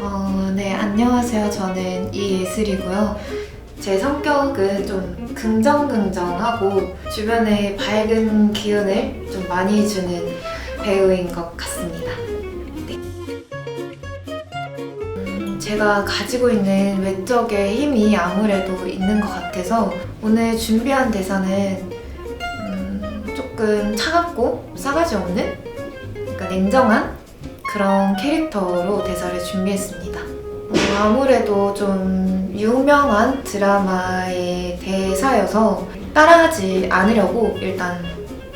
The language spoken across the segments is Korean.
어, 네, 안녕하세요. 저는 이예슬이고요. 제 성격은 좀 긍정긍정하고 주변에 밝은 기운을 좀 많이 주는 배우인 것 같습니다. 네. 음, 제가 가지고 있는 외적의 힘이 아무래도 있는 것 같아서 오늘 준비한 대사는 조금 차갑고 싸가지 없는 그러니까 냉정한 그런 캐릭터로 대사를 준비했습니다. 어, 아무래도 좀 유명한 드라마의 대사여서 따라하지 않으려고 일단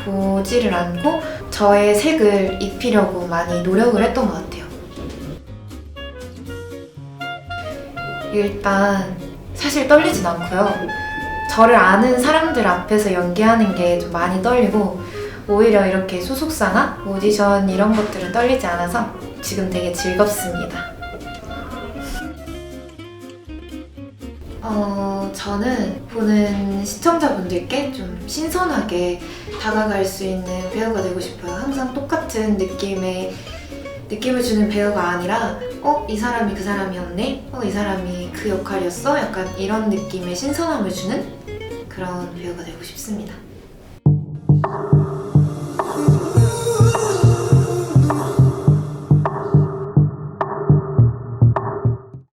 보지를 않고 저의 색을 입히려고 많이 노력을 했던 것 같아요. 일단 사실 떨리진 않고요. 저를 아는 사람들 앞에서 연기하는 게 좀 많이 떨리고 오히려 이렇게 소속사나 오디션 이런 것들은 떨리지 않아서 지금 되게 즐겁습니다. 어, 저는 보는 시청자분들께 좀 신선하게 다가갈 수 있는 배우가 되고 싶어요. 항상 똑같은 느낌의 느낌을 주는 배우가 아니라 어? 이 사람이 그 사람이었네? 어? 이 사람이 그 역할이었어? 약간 이런 느낌의 신선함을 주는 그런 배우가 되고 싶습니다.